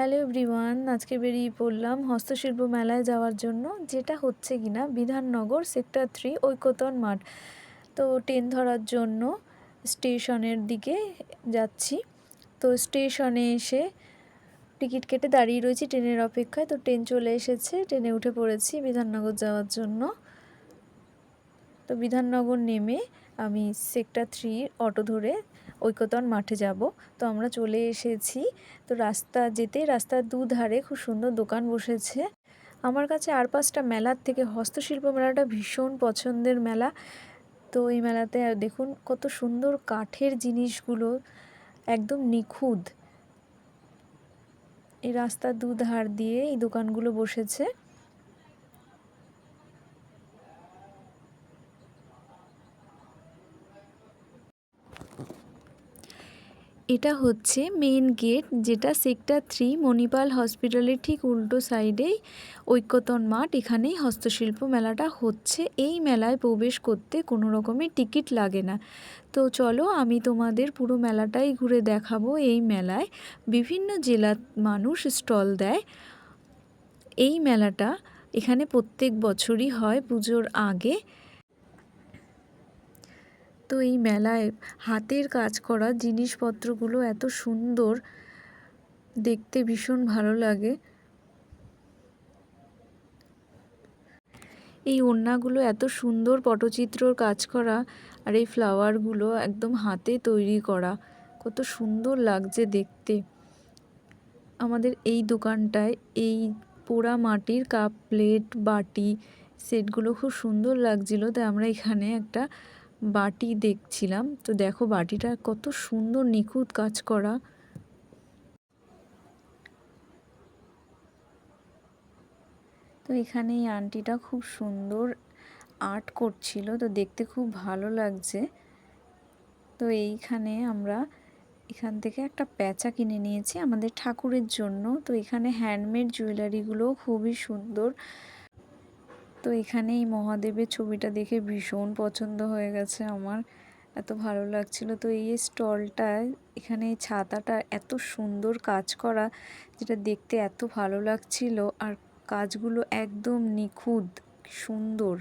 Hello everyone, আজকে বেরিয়ে পড়লাম হস্তশিল্প মেলায় যাওয়ার জন্য, যেটা হচ্ছে কিনা বিধাননগর সেক্টর থ্রি ঐকতন মাঠ। তো ট্রেন ধরার জন্য স্টেশনের দিকে যাচ্ছি। তো স্টেশনে এসে টিকিট কেটে দাঁড়িয়ে রয়েছি ট্রেনের অপেক্ষায়। তো ট্রেন চলে এসেছে, ট্রেনে উঠে পড়েছি বিধাননগর যাওয়ার জন্য। তো বিধাননগর নেমে আমি সেক্টর থ্রি অটো ধরে ঐকতন মাঠে যাব। তো আমরা চলে এসেছি। তো রাস্তা যেতে, রাস্তার দুধারে খুব সুন্দর দোকান বসেছে। আমার কাছে আর পাঁচটা মেলার থেকে হস্তশিল্প মেলাটা ভীষণ পছন্দের মেলা। তো এই মেলাতে দেখুন কত সুন্দর কাঠের জিনিসগুলো, একদম নিখুঁত। এই রাস্তার দুধার দিয়ে এই দোকানগুলো বসেছে। এটা হচ্ছে মেন গেট যেটা সেক্টর থ্রি মণিপাল হসপিটালের ঠিক উল্টো সাইডেই ঐক্যতন মাঠ। এখানেই হস্তশিল্প মেলাটা হচ্ছে। এই মেলায় প্রবেশ করতে কোনো রকমের টিকিট লাগে না। তো চলো আমি তোমাদের পুরো মেলাটাই ঘুরে দেখাবো এই মেলায়। বিভিন্ন জেলার মানুষ স্টল দেয়। এই মেলাটা এখানে প্রত্যেক বছরই হয় পুজোর আগে। তো এই মেলায় হাতের কাজ করা জিনিসপত্রগুলো এত সুন্দর, দেখতে ভীষণ ভালো লাগে। এই ওড়নাগুলো এত সুন্দর পটচিত্রর কাজ করা আর এই ফ্লাওয়ারগুলো একদম হাতে তৈরি করা। কত সুন্দর লাগছে দেখতে। আমাদের এই দোকানটায় এই পোড়া মাটির কাপ, প্লেট, বাটি, সেটগুলো খুব সুন্দর লাগছিল। তাই আমরা এখানে একটা বাটি দেখছিলাম। তো দেখো বাটিটা কত সুন্দর নিখুঁত কাজ করা। তো এখানে এই আন্টিটা খুব সুন্দর আর্ট করছিল। তো দেখতে খুব ভালো লাগছে। তো এইখানে আমরা এখান থেকে একটা প্যাঁচা কিনে নিয়েছি আমাদের ঠাকুরের জন্য। তো এখানে হ্যান্ডমেড জুয়েলারিগুলো খুবই সুন্দর। তো এখানে এই মহাদেবের ছবিটা দেখে ভীষণ পছন্দ হয়ে গেছে আমার। এত ভালো লাগছিল। তো এই স্টলটায় এখানে এই ছাতাটা এত সুন্দর কাজ করা, যেটা দেখতে এত ভালো লাগছিল। আর কাজগুলো একদম নিখুঁত, সুন্দর।